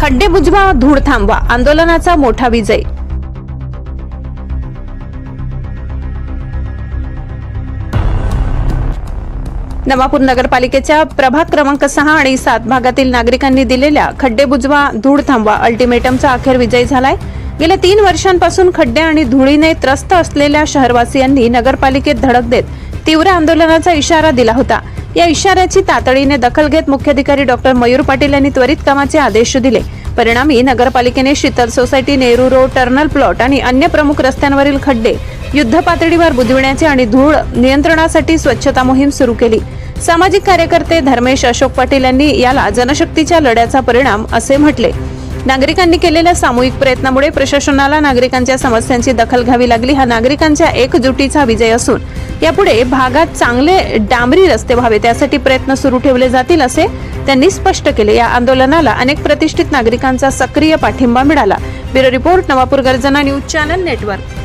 खड्डे बुजवा धूळ थांबवा. आंदोलनाचा मोठा विजय. नवापूर नगरपालिकेच्या प्रभाग क्रमांक सहा आणि सात भागातील नागरिकांनी दिलेल्या खड्डे बुजवा धूळ थांबवा अल्टिमेटमचा अखेर विजय झालाय. गेल्या तीन वर्षांपासून खड्डे आणि धुळीने त्रस्त असलेल्या शहरवासियांनी नगरपालिकेत धडक देत तीव्र आंदोलनाचा इशारा दिला होता. या इशाऱ्याची तातडीने दखल घेत मुख्याधिकारी डॉक्टर मयूर पाटील यांनी त्वरित कामाचे आदेश दिले. परिणामी नगरपालिकेने शीतल सोसायटी नेहरू रोड टर्नल प्लॉट आणि अन्य प्रमुख रस्त्यांवरील खड्डे युद्ध पातळीवर बुजविण्याचे आणि धूळ नियंत्रणासाठी स्वच्छता मोहीम सुरू केली. सामाजिक कार्यकर्ते धर्मेश अशोक पाटील यांनी याला जनशक्तीच्या लढ्याचा परिणाम असे म्हटले. नागरिकांनी केलेल्या सामूहिक प्रयत्नामुळे प्रशासनाला नागरिकांच्या समस्यांची दखल घ्यावी लागली. हा नागरिकांच्या एकजुटीचा विजय असून यापुढे भागात चांगले डांबरी रस्ते व्हावे त्यासाठी प्रयत्न सुरू ठेवले जातील असे त्यांनी स्पष्ट केले. या आंदोलनाला अनेक प्रतिष्ठित नागरिकांचा सक्रिय पाठिंबा मिळाला. ब्युरो रिपोर्ट नवापूर गर्जना न्यूज चॅनल नेटवर्क.